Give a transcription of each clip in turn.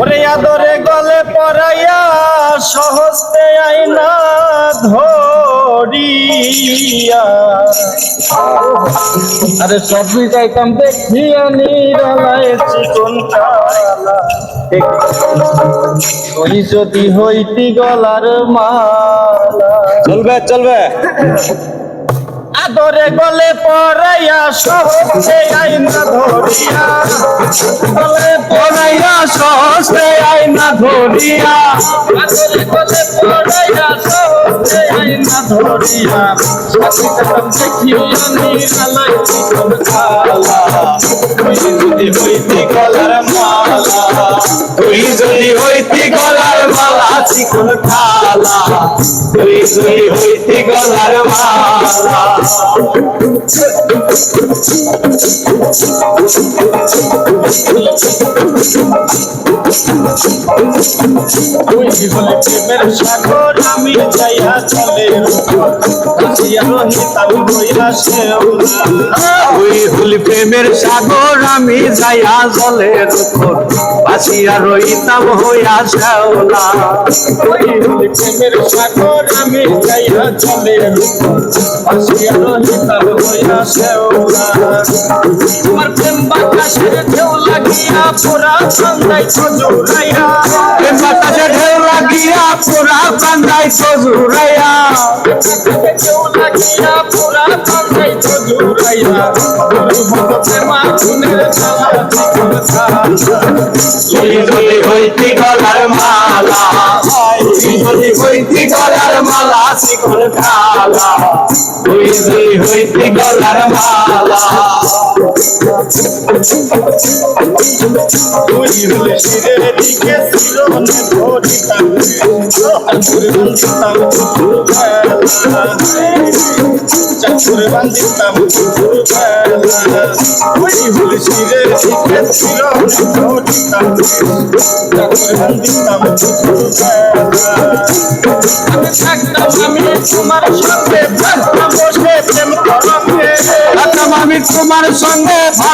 ওরে আদরে গলে পরাইয়া সহস্তে আইনা ধরিয়া। আরে সবই গাইতাম দেখিয়া নিরালায় চিকন ওই যদি হইতি গলার মালা। চলবে চলবে। আদরে গলে পরাইয়া সহজে আইনা ধরিয়া। সহজে আইনা ধরিয়া। আদরে গলে পরাইয়া সহজে আইনা ধরিয়া। সাথী কাম দেখিও নিরালাই কালা গলার মালা, তুই যদি হইতি গলার মালা চিকন খালা তুই যদি হইতি গলার মালা। তুই হলে প্রেমের সাগর আমি যাইয়া চলে তুই হলি প্রেমের সাগর আমি যাইয়া জলের উপর বাসিয়া রইতাম হইয়া শ্যাওলা। ওই প্রেমের সাগর আমি যাইয়া চলে আসিয়া রহিতাম হইয়া শেওলা আমার প্রেম বাতাসের ঢেউ লাগিয়া পুরা সন্ধ্যায় সজুরাইয়া প্রেমা হইতি গলার মালা তুই যদি গলার মালা চিকন খালা হইতে যদি গলার মালা চাকুরে বান্ধিতাম চাকুরে বান্ধিতাম তুই হলে বান্ধিতাম সঙ্গে থাকতাম বসে প্রেম করবে আমি তোমার সঙ্গে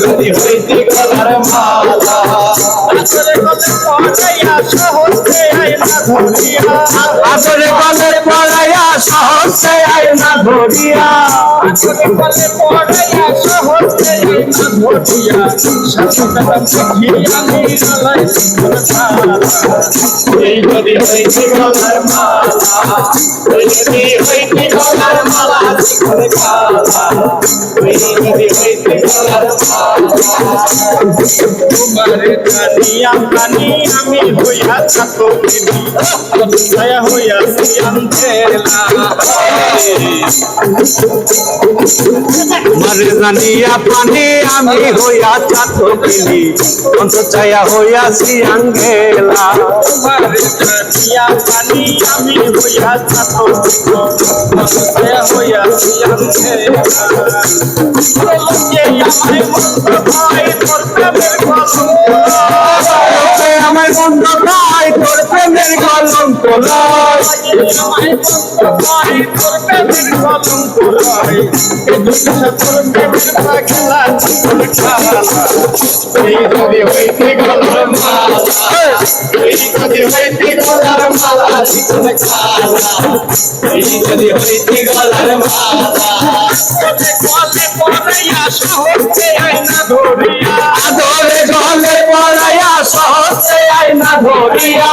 যদি হইতি গলার মালা আসলে গলে পড়াইয়া সহজে আইনা ধরিয়া আসরে গলে পড়াইয়া সহজে আইনা ধরিয়া। আসলে গলে পড়াইয়া সহজে আইনা ধরিয়া সাথীটা দেখিয়া নিরালাই তুই যদি হইতি গলার তুই যদি হইতি গলার তোমারে জানিয়া জানি আমি হইয়া থাকো দয়া হইয়া সিয়ান্তেলা মারে জানিয়া পানি আমি হইয়া চাতকিনি অন্ত চায়া তোমারে হইয়া থাকো দয়া হইয়া আমার বন্ধ নাই তোর প্রেমের জীবন খালা হইতে গলার মালা হইতে গলার মালা জীবন খালা তুই যদি হইতে গলার মালা কলে পড়াইয়া সহজে আইনা ধরিয়া আদরে গলে পড়াইয়া সহজে আইনা ধরিয়া।